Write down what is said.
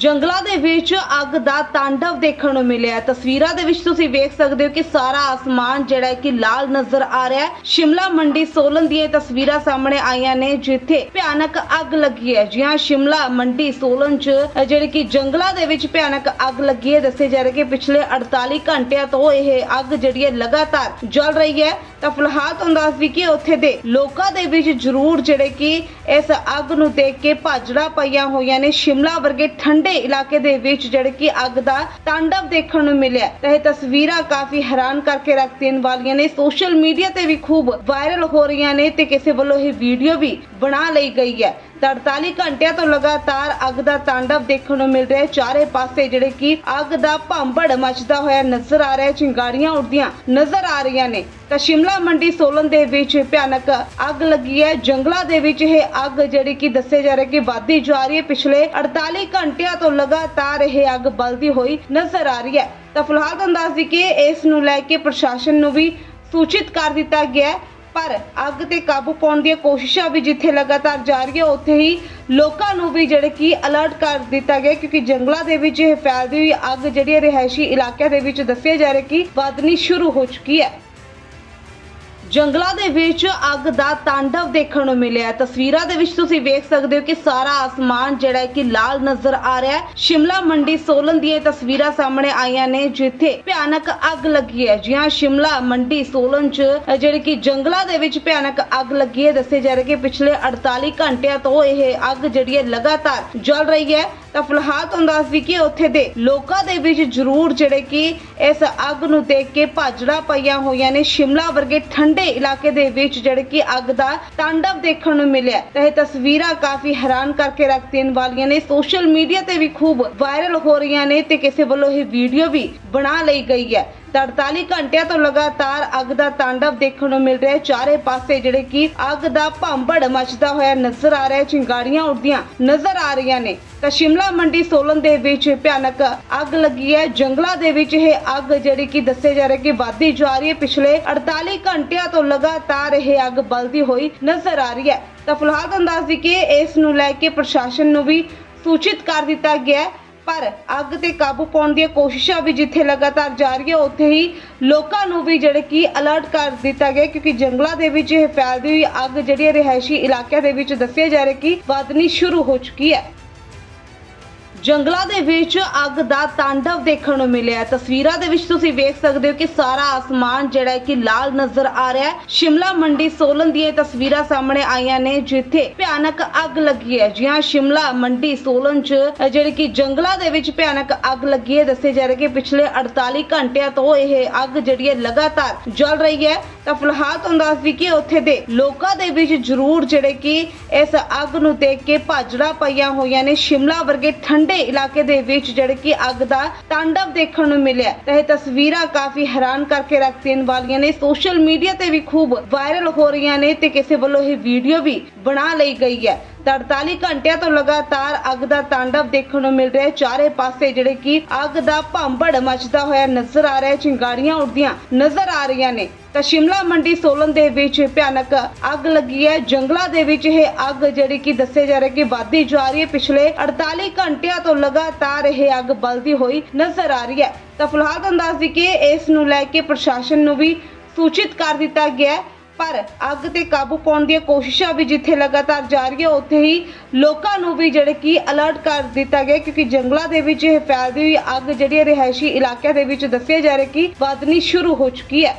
ਜੰਗਲਾਂ ਦੇ ਵਿੱਚ ਅੱਗ ਦਾ ਤਾਂਡਵ ਦੇਖਣ ਨੂੰ ਮਿਲਿਆ ਤਸਵੀਰਾਂ ਦੇ ਵਿੱਚ ਤੁਸੀਂ ਵੇਖ ਸਕਦੇ ਹੋ ਕਿ ਸਾਰਾ ਆਸਮਾਨ ਜਿਹੜਾ ਕਿ ਲਾਲ ਨਜ਼ਰ ਆ ਰਿਹਾ ਹੈ। ਸ਼ਿਮਲਾ ਮੰਡੀ ਸੋਲਨ ਦੀਆਂ ਤਸਵੀਰਾਂ ਸਾਹਮਣੇ ਆਈਆਂ ਨੇ, ਜਿੱਥੇ ਭਿਆਨਕ ਅੱਗ ਲੱਗੀ ਹੈ। ਜੀ ਹਾਂ, ਸ਼ਿਮਲਾ ਮੰਡੀ ਸੋਲਨ 'ਚ ਜਿਹੜੀ ਕਿ ਜੰਗਲਾਂ ਦੇ ਵਿੱਚ ਭਿਆਨਕ ਅੱਗ ਲੱਗੀ ਹੈ। ਦੱਸੇ ਜਾ ਰਿਹਾ ਕਿ ਪਿਛਲੇ 48 ਘੰਟਿਆਂ ਤੋਂ ਇਹ ਅੱਗ ਜਿਹੜੀ ਹੈ ਲਗਾਤਾਰ ਜਲ ਰਹੀ ਹੈ। ਤਾਂ ਫਿਲਹਾਲ ਤੁਹਾਨੂੰ ਦੱਸ ਦਈਏ ਕਿ ਉੱਥੇ ਦੇ ਲੋਕਾਂ ਦੇ ਵਿੱਚ ਜ਼ਰੂਰ ਜਿਹੜੇ ਕਿ ਇਸ ਅੱਗ ਨੂੰ ਦੇਖ ਕੇ ਭਾਜੜਾ ਪਈਆਂ ਹੋਈਆਂ ਨੇ, ਸ਼ਿਮਲਾ ਵਰਗੇ ਠੰਡੇ ਇਲਾਕੇ ਦੇ ਵਿੱਚ ਜਿਹੜੇ ਕਿ ਅੱਗ ਦਾ ਤਾਂਡਵ ਦੇਖਣ ਨੂੰ ਮਿਲਿਆ। ਤਾਂ ਇਹ ਤਸਵੀਰਾਂ ਕਾਫੀ ਹੈਰਾਨ ਕਰਕੇ ਰੱਖ ਦੇਣ ਵਾਲੀਆਂ ਨੇ। ਸੋਸ਼ਲ ਮੀਡੀਆ ਤੇ ਵੀ ਖੂਬ ਵਾਇਰਲ ਹੋ ਰਹੀਆਂ ਨੇ ਤੇ ਕਿਸੇ ਵੱਲੋਂ ਇਹ ਵੀਡੀਓ ਵੀ ਬਣਾ ਲਈ ਗਈ ਹੈ। ਤਾਂ 48 ਘੰਟਿਆਂ ਤੋਂ ਲਗਾਤਾਰ ਅੱਗ ਦਾ ਤਾਂਡਵ ਦੇਖਣ ਨੂੰ ਮਿਲ ਰਿਹਾ ਹੈ। ਚਾਰੇ ਪਾਸੇ ਜਿਹੜੇ ਕਿ ਅੱਗ ਦਾ ਭਾਂਬੜ ਮਚਦਾ ਹੋਇਆ ਨਜ਼ਰ ਆ ਰਿਹਾ ਹੈ। ਚਿੰਗਾਰੀਆਂ ਉੱਡਦੀਆਂ ਨਜ਼ਰ ਆ ਰਹੀਆਂ ਨੇ। ਤਾਂ ਸ਼ਿਮਲਾ ਮੰਡੀ ਸੋਲਨ ਦੇ ਵਿੱਚ ਭਿਆਨਕ ਅੱਗ ਲੱਗੀ ਹੈ। ਜੰਗਲਾਂ ਦੇ ਵਿੱਚ ਇਹ ਅੱਗ ਜਿਹੜੀ ਕਿ ਦੱਸੇ ਜਾ ਰਿਹਾ ਕਿ ਵਧਦੀ ਜਾ ਰਹੀ ਹੈ। ਪਿਛਲੇ 48 ਘੰਟਿਆਂ ਤੋਂ ਲਗਾਤਾਰ ਇਹ ਅੱਗ ਬਲਦੀ ਹੋਈ ਨਜ਼ਰ ਆ ਰਹੀ ਹੈ। ਤਾਂ ਫਿਲਹਾਲ ਤੁਹਾਨੂੰ ਦੱਸ ਕਿ ਇਸ ਨੂੰ ਲੈ ਕੇ ਪ੍ਰਸ਼ਾਸਨ ਨੂੰ ਵੀ ਸੂਚਿਤ ਕਰ ਦਿੱਤਾ ਗਿਆ ਹੈ। ਪਰ ਅੱਗ ਤੇ ਕਾਬੂ ਪਾਉਣ ਦੀਆਂ ਕੋਸ਼ਿਸ਼ਾਂ ਵੀ ਜਿੱਥੇ ਲਗਾਤਾਰ ਜਾਰੀ ਹੈ ਉੱਥੇ ਹੀ ਲੋਕਾਂ ਨੂੰ ਵੀ ਜਿਹੜੇ ਕਿ ਅਲਰਟ ਕਰ ਦਿੱਤਾ ਗਿਆ ਕਿਉਂਕਿ ਜੰਗਲਾਂ ਦੇ ਵਿੱਚ ਇਹ ਫੈਲਦੀ ਹੋਈ ਅੱਗ ਜਿਹੜੀ ਹੈ, ਰਿਹਾਇਸ਼ੀ ਇਲਾਕਿਆਂ ਦੇ ਵਿੱਚ ਦੱਸਿਆ ਜਾ ਰਿਹਾ ਕਿ ਵਧਣੀ ਸ਼ੁਰੂ ਹੋ ਚੁੱਕੀ ਹੈ। ਜੰਗਲਾਂ ਦੇ ਵਿੱਚ ਅੱਗ ਦਾ ਤਾਂਡਵ ਦੇਖਣ ਨੂੰ ਮਿਲਿਆ ਤਸਵੀਰਾਂ ਦੇ ਵਿੱਚ ਤੁਸੀਂ ਵੇਖ ਸਕਦੇ ਹੋ ਕਿ ਸਾਰਾ ਆਸਮਾਨ ਜਿਹੜਾ ਹੈ ਕਿ ਲਾਲ ਨਜ਼ਰ ਆ ਰਿਹਾ ਹੈ। ਸ਼ਿਮਲਾ ਮੰਡੀ ਸੋਲਨ ਦੀਆਂ ਇਹ ਤਸਵੀਰਾਂ ਸਾਹਮਣੇ ਆਈਆਂ ਨੇ, ਜਿੱਥੇ ਭਿਆਨਕ ਅੱਗ ਲੱਗੀ ਹੈ। ਜੀ ਹਾਂ, ਸ਼ਿਮਲਾ ਮੰਡੀ ਸੋਲਨ 'ਚ ਜਿਹੜੀ ਕਿ ਜੰਗਲਾਂ ਦੇ ਵਿੱਚ ਭਿਆਨਕ ਅੱਗ ਲੱਗੀ ਹੈ। ਦੱਸੇ ਜਾ ਰਿਹਾ ਕਿ ਪਿਛਲੇ 48 ਘੰਟਿਆਂ ਤੋਂ ਇਹ ਅੱਗ ਜਿਹੜੀ ਹੈ ਲਗਾਤਾਰ ਜਲ ਰਹੀ ਹੈ। ਤਾਂ ਫਿਲਹਾਲ ਤੁਹਾਨੂੰ ਦੱਸ ਦਈਏ ਕਿ ਉੱਥੇ ਦੇ ਲੋਕਾਂ ਦੇ ਵਿੱਚ ਜ਼ਰੂਰ ਜਿਹੜੇ ਕਿ ਇਸ ਅੱਗ ਨੂੰ ਦੇਖ ਕੇ ਭਾਜੜਾ ਪਈਆਂ ਹੋਈਆਂ ਨੇ। ਸ਼ਿਮਲਾ ਵਰਗੇ ਠੰਡੇ ਇਲਾਕੇ ਦੇ ਵਿੱਚ ਜਿਹੜੇ ਕਿ ਅੱਗ ਦਾ ਤਾਂਡਵ ਦੇਖਣ ਨੂੰ ਮਿਲਿਆ ਤਾਂ ਇਹ ਤਸਵੀਰਾਂ ਕਾਫੀ ਹੈਰਾਨ ਕਰਕੇ ਰੱਖ ਦੇਣ ਵਾਲੀਆਂ ਨੇ। ਸੋਸ਼ਲ ਮੀਡੀਆ ਤੇ ਵੀ ਖੂਬ ਵਾਇਰਲ ਹੋ ਰਹੀਆਂ ਨੇ ਤੇ ਕਿਸੇ ਵੱਲੋਂ ਇਹ ਵੀਡੀਓ ਵੀ ਬਣਾ ਲਈ ਗਈ ਹੈ। ਤਾਂ 48 ਘੰਟਿਆਂ ਤੋਂ ਲਗਾਤਾਰ ਅੱਗ ਦਾ ਤਾਂਡਵ ਦੇਖਣ ਨੂੰ ਮਿਲ ਰਿਹਾ ਹੈ। ਚਾਰੇ ਪਾਸੇ ਜਿਹੜੇ ਕਿ ਅੱਗ ਦਾ ਭਾਂਬੜ ਮਚਦਾ ਹੋਇਆ ਨਜ਼ਰ ਆ ਰਿਹਾ ਹੈ। ਚਿੰਗਾਰੀਆਂ ਉੱਡਦੀਆਂ ਨਜ਼ਰ ਆ ਰਹੀਆਂ ਨੇ। ਤਾਂ ਸ਼ਿਮਲਾ ਮੰਡੀ ਸੋਲਨ ਦੇ ਵਿੱਚ ਭਿਆਨਕ ਅੱਗ ਲੱਗੀ ਹੈ। ਜੰਗਲਾਂ ਦੇ ਵਿੱਚ ਇਹ ਅੱਗ ਜਿਹੜੀ ਕਿ ਦੱਸੇ ਜਾ ਰਿਹਾ ਕਿ ਵਧਦੀ ਜਾ ਰਹੀ ਹੈ। ਪਿਛਲੇ 48 ਘੰਟਿਆਂ ਤੋਂ ਲਗਾਤਾਰ ਇਹ ਅੱਗ ਬਲਦੀ ਹੋਈ ਨਜ਼ਰ ਆ ਰਹੀ ਹੈ। ਤਾਂ ਫਿਲਹਾਲ ਤੁਹਾਨੂੰ ਦੱਸ ਕਿ ਇਸ ਨੂੰ ਲੈ ਕੇ ਪ੍ਰਸ਼ਾਸਨ ਨੂੰ ਵੀ ਸੂਚਿਤ ਕਰ ਦਿੱਤਾ ਗਿਆ ਹੈ। ਪਰ ਅੱਗ ਤੇ ਕਾਬੂ ਪਾਉਣ ਦੀਆਂ ਕੋਸ਼ਿਸ਼ਾਂ ਵੀ ਜਿੱਥੇ ਲਗਾਤਾਰ ਜਾਰੀ ਹੈ ਉੱਥੇ ਹੀ ਲੋਕਾਂ ਨੂੰ ਵੀ ਜਿਹੜੇ ਕਿ ਅਲਰਟ ਕਰ ਦਿੱਤਾ ਗਿਆ ਕਿਉਂਕਿ ਜੰਗਲਾਂ ਦੇ ਵਿੱਚ ਇਹ ਫੈਲਦੀ ਹੋਈ ਅੱਗ ਜਿਹੜੀ ਹੈ, ਰਿਹਾਇਸ਼ੀ ਇਲਾਕਿਆਂ ਦੇ ਵਿੱਚ ਦੱਸਿਆ ਜਾ ਰਿਹਾ ਕਿ ਵਧਣੀ ਸ਼ੁਰੂ ਹੋ ਚੁੱਕੀ ਹੈ। ਜੰਗਲਾਂ ਦੇ ਵਿੱਚ ਅੱਗ ਦਾ ਤਾਂਡਵ ਦੇਖਣ ਨੂੰ ਮਿਲਿਆ ਤਸਵੀਰਾਂ ਦੇ ਵਿੱਚ ਤੁਸੀਂ ਵੇਖ ਸਕਦੇ ਹੋ ਕਿ ਸਾਰਾ ਆਸਮਾਨ ਜਿਹੜਾ ਹੈ ਕਿ ਲਾਲ ਨਜ਼ਰ ਆ ਰਿਹਾ ਹੈ। ਸ਼ਿਮਲਾ ਮੰਡੀ ਸੋਲਨ ਦੀਆਂ ਤਸਵੀਰਾਂ ਸਾਹਮਣੇ ਆਈਆਂ ਨੇ, ਜਿੱਥੇ ਭਿਆਨਕ ਅੱਗ ਲੱਗੀ ਹੈ। ਜੀ ਹਾਂ, ਸ਼ਿਮਲਾ ਮੰਡੀ ਸੋਲਨ 'ਚ ਜਿਹੜੀ ਕਿ ਜੰਗਲਾਂ ਦੇ ਵਿੱਚ ਭਿਆਨਕ ਅੱਗ ਲੱਗੀ ਹੈ। ਦੱਸੇ ਜਾ ਰਿਹਾ ਕਿ ਪਿਛਲੇ 48 ਘੰਟਿਆਂ ਤੋਂ ਇਹ ਅੱਗ ਜਿਹੜੀ ਹੈ ਲਗਾਤਾਰ ਜਲ ਰਹੀ ਹੈ। ਤਾਂ ਫਿਲਹਾਲ ਤੁਹਾਨੂੰ ਦੱਸ ਦਈਏ ਕਿ ਉੱਥੇ ਦੇ ਲੋਕਾਂ ਦੇ ਵਿੱਚ ਜ਼ਰੂਰ ਜਿਹੜੇ ਕਿ ਇਸ ਅੱਗ ਨੂੰ ਦੇਖ ਕੇ ਭਾਜੜਾ ਪਈਆਂ ਹੋਈਆਂ ਨੇ। ਸ਼ਿਮਲਾ ਵਰਗੇ ਠੰਡੇ ਇਲਾਕੇ ਦੇ ਵਿੱਚ ਜਿਹੜੇ ਕਿ ਅੱਗ ਦਾ ਤਾਂਡਵ ਦੇਖਣ ਨੂੰ ਮਿਲਿਆ। ਤਾਂ ਇਹ ਤਸਵੀਰਾਂ ਕਾਫੀ ਹੈਰਾਨ ਕਰਕੇ ਰੱਖ ਦੇਣ ਵਾਲੀਆਂ ਨੇ। ਸੋਸ਼ਲ ਮੀਡੀਆ ਤੇ ਵੀ ਖੂਬ ਵਾਇਰਲ ਹੋ ਰਹੀਆਂ ਨੇ ਤੇ ਕਿਸੇ ਵੱਲੋਂ ਇਹ ਵੀਡੀਓ ਵੀ ਬਣਾ ਲਈ ਗਈ ਹੈ। ਤਾਂ 48 ਘੰਟਿਆਂ ਤੋਂ ਲਗਾਤਾਰ ਅੱਗ ਦਾ ਤਾਂਡਵ ਦੇਖਣ ਨੂੰ ਮਿਲ ਰਿਹਾ ਹੈ। ਚਾਰੇ ਪਾਸੇ ਜਿਹੜੇ ਕਿ ਅੱਗ ਦਾ ਭਾਂਬੜ ਮਚਦਾ ਹੋਇਆ ਨਜ਼ਰ ਆ ਰਿਹਾ ਹੈ। ਚਿੰਗਾਰੀਆਂ ਉੱਡਦੀਆਂ ਨਜ਼ਰ ਆ ਰਹੀਆਂ ਨੇ। ਤਾਂ ਸ਼ਿਮਲਾ ਮੰਡੀ ਸੋਲਨ ਦੇ ਵਿੱਚ ਭਿਆਨਕ ਅੱਗ ਲੱਗੀ ਹੈ। ਜੰਗਲਾਂ ਦੇ ਵਿੱਚ ਇਹ ਅੱਗ ਜਿਹੜੀ ਕਿ ਦੱਸੇ ਜਾ ਰਿਹਾ ਕਿ ਵਧਦੀ ਜਾ ਰਹੀ ਹੈ। ਪਿਛਲੇ 48 ਘੰਟਿਆਂ ਤੋਂ ਲਗਾਤਾਰ ਇਹ ਅੱਗ ਬਲਦੀ ਹੋਈ ਨਜ਼ਰ ਆ ਰਹੀ ਹੈ। ਤਾਂ ਫਿਲਹਾਲ ਤੁਹਾਨੂੰ ਦੱਸ ਕਿ ਇਸ ਨੂੰ ਲੈ ਕੇ ਪ੍ਰਸ਼ਾਸਨ ਨੂੰ ਵੀ ਸੂਚਿਤ ਕਰ ਦਿੱਤਾ ਗਿਆ ਹੈ। ਪਰ ਅੱਗ ਤੇ ਕਾਬੂ ਪਾਉਣ ਦੀਆਂ ਕੋਸ਼ਿਸ਼ਾਂ ਵੀ ਜਿੱਥੇ ਲਗਾਤਾਰ ਜਾਰੀ ਹੈ ਉੱਥੇ ਹੀ ਲੋਕਾਂ ਨੂੰ ਵੀ ਜਿਹੜੇ ਕਿ ਅਲਰਟ ਕਰ ਦਿੱਤਾ ਗਿਆ ਕਿਉਂਕਿ ਜੰਗਲਾਂ ਦੇ ਵਿੱਚ ਇਹ ਫੈਲਦੀ ਹੋਈ ਅੱਗ ਜਿਹੜੀ ਹੈ ਰਿਹਾਇਸ਼ੀ ਇਲਾਕਿਆਂ ਦੇ ਵਿੱਚ ਦੱਸਿਆ ਜਾ ਰਿਹਾ ਕਿ ਵਧਣੀ ਸ਼ੁਰੂ ਹੋ ਚੁੱਕੀ ਹੈ।